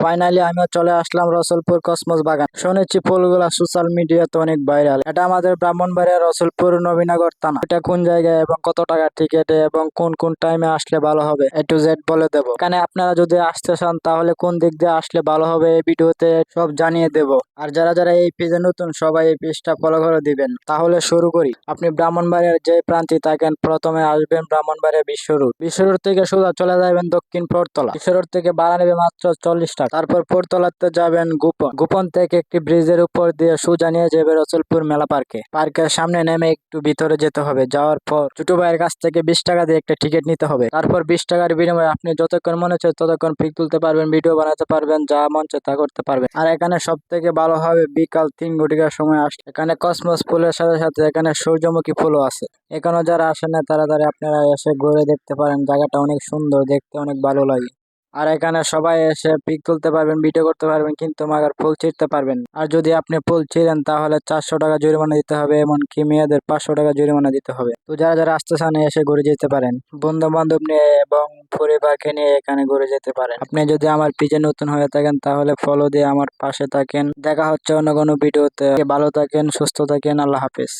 Finally আমিও চলে আসলাম Rasulpur cosmos বাগান। শুনেছি ফুলগুলা সোশ্যাল মিডিয়াতে অনেক ভাইরাল এটা আমাদের ব্রাহ্মণবাড়িয়া রসুলপুর নবীনগর থানা। এটা কোন জায়গায় এবং কত টাকা টিকেটে এবং কোন কোন টাইমে আসলে ভালো হবে এ টু জেড বলে দেব। এখানে আপনারা যদি আসতে চান, তাহলে কোন দিক দিয়ে আসলে ভালো হবে এই ভিডিওতে সব জানিয়ে দেব। আর যারা যারা এই পেজে নতুন, সবাই এই পেজটা ফলো করে দিবেন। তাহলে শুরু করি। আপনি ব্রাহ্মণবাড়িয়ার যে প্রান্তে থাকেন, প্রথমে আসবেন ব্রাহ্মণবাড়িয়া বিশ্বরোড। বিশ্বরোড থেকে সোজা চলে যাবেন দক্ষিণ পরতলা। বিশ্বরোড থেকে ভাড়া নেবে মাত্র চল্লিশ টাকা। তারপর পরতলাতে যাবেন গোপন। গোপন থেকে একটি ব্রিজের উপর দিয়ে সোজা নিয়ে যাবে রসুলপুর মেলা পার্কে। পার্কের সামনে নেমে একটু ভিতরে যেতে হবে। যাওয়ার পর ছোট ভাইয়ের কাছ থেকে বিশ টাকা দিয়ে একটা টিকিট নিতে হবে। তারপর বিশ টাকার বিনিময়ে আপনি যতক্ষণ মনে হচ্ছে ততক্ষণ পিক তুলতে পারবেন, ভিডিও বানাতে পারবেন, যা মন তা করতে পারবেন। আর এখানে সব থেকে ভালো হবে বিকাল তিন ঘটিকার সময় আসলে। এখানে কসমস ফুলের সাথে সাথে এখানে সূর্যমুখী ফুলও আছে। এখানেও যারা আসেন না তারা তারা আপনারা এসে ঘুরে দেখতে পারেন। জায়গাটা অনেক সুন্দর, দেখতে অনেক ভালো লাগে। আর এখানে সবাই এসে পিক তুলতে পারবেন ভিডিও করতে পারবেন, কিন্তু মাগার ফুল ছিঁড়তে পারবেন আর যদি আপনি ফুল ছিঁড়েন, তাহলে চারশো টাকা জরিমানা দিতে হবে, এমনকি মেয়েদের পাঁচশো টাকা জরিমানা দিতে হবে। তো যারা যারা আসতে চান এসে ঘুরে যেতে পারেন। বন্ধু বান্ধব নিয়ে এবং পরিবারকে নিয়ে এখানে ঘুরে যেতে পারেন। আপনি যদি আমার পেজে নতুন হয়ে থাকেন, তাহলে ফলো দিয়ে আমার পাশে থাকেন। দেখা হচ্ছে অন্য কোনো ভিডিওতে ভালো থাকেন, সুস্থ থাকেন, আল্লাহ হাফেজ।